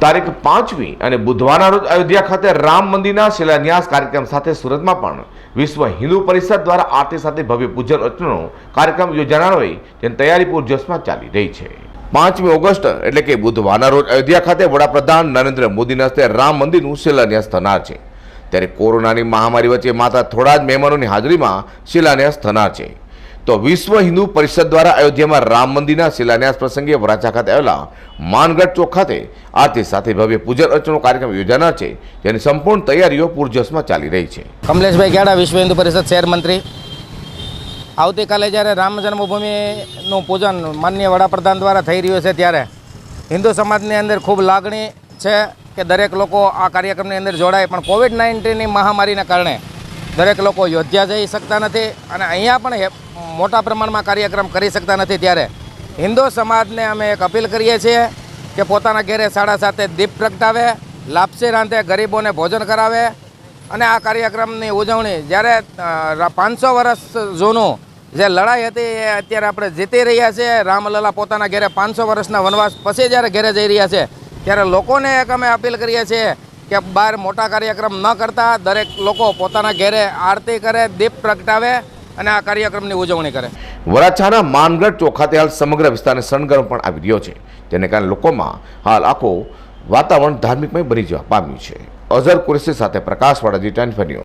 તારીખ પાંચમી અને બુધવારના રોજ અયોધ્યા ખાતે રામ મંદિરના શિલાન્યાસ કાર્યક્રમ સાથે સુરતમાં પણ વિશ્વ હિન્દુ પરિષદ દ્વારા આરતી સાથે ભવ્ય પૂજન અર્ચનનો કાર્યક્રમ યોજાનાર હોય તેની તૈયારી પૂરજોશમાં ચાલી રહી છે. પાંચમી ઓગસ્ટ એટલે કે બુધવારના રોજ અયોધ્યા ખાતે વડાપ્રધાન નરેન્દ્ર મોદીના હસ્તે રામ મંદિરનું શિલાન્યાસ થનાર છે. ત્યારે કોરોનાની મહામારી વચ્ચે માત્ર થોડા જ મહેમાનોની હાજરીમાં શિલાન્યાસ થનાર છે. તો વિશ્વ હિન્દુ પરિષદ દ્વારા અયોધ્યામાં રામ મંદિરના શિલાન્યાસ પ્રસંગે વરાછા ખાતે આવેલા માનગઢ ચોક ખાતે આરતી સાથે ભવ્ય પૂજન અર્ચનનો કાર્યક્રમ યોજાનાર છે, જેની સંપૂર્ણ તૈયારીઓ પૂરજોશમાં ચાલી રહી છે. કમલેશભાઈ ગેડા, વિશ્વ હિન્દુ પરિષદ શહેર મંત્રી. આવતીકાલે જ્યારે રામ જન્મભૂમિનું પૂજન માનનીય વડાપ્રધાન દ્વારા થઈ રહ્યું છે ત્યારે હિન્દુ સમાજની અંદર ખૂબ લાગણી છે કે દરેક લોકો આ કાર્યક્રમની અંદર જોડાય, પણ કોવિડ નાઇન્ટીનની મહામારીના કારણે દરેક લોકો યોધ્યા જઈ શકતા નથી અને અહીંયા પણ મોટા પ્રમાણમાં કાર્યક્રમ કરી શકતા નથી ત્યારે. હિન્દુ સમાજને અમે એક અપીલ કરીએ છીએ કે પોતાના ઘેરે સાડા સાતે દીપ પ્રગટાવે, લાપસી રાંધે, ગરીબોને ભોજન કરાવે અને આ કાર્યક્રમની ઉજવણી જ્યારે પાંચસો વર્ષ જૂનું જે લડાઈ હતી એ અત્યારે આપણે જીતી રહ્યા છીએ. રામલલા પોતાના ઘેરે પાંચસો વર્ષના વનવાસ પછી જ્યારે ઘેરે જઈ રહ્યા છે, ત્યારે લોકોને એક અમે અપીલ કરીએ છીએ કે બહાર મોટા કાર્યક્રમ ન કરતા, દરેક લોકો પોતાના ઘેરે આરતી કરે, દીપ પ્રગટાવે અને આ કાર્યક્રમની ઉજવણી કરે. વરાછાના માનગઢ ચોખાતે હાલ સમગ્ર વિસ્તારને શણગારવામાં પણ આવી રહ્યો છે. જેને કારણે લોકોમાં હાલ આખો વાતાવરણ ધાર્મિકમય બની જવા પામ્યું છે. અઝર કુરેશી સાથે પ્રકાશવાળા જી ટેન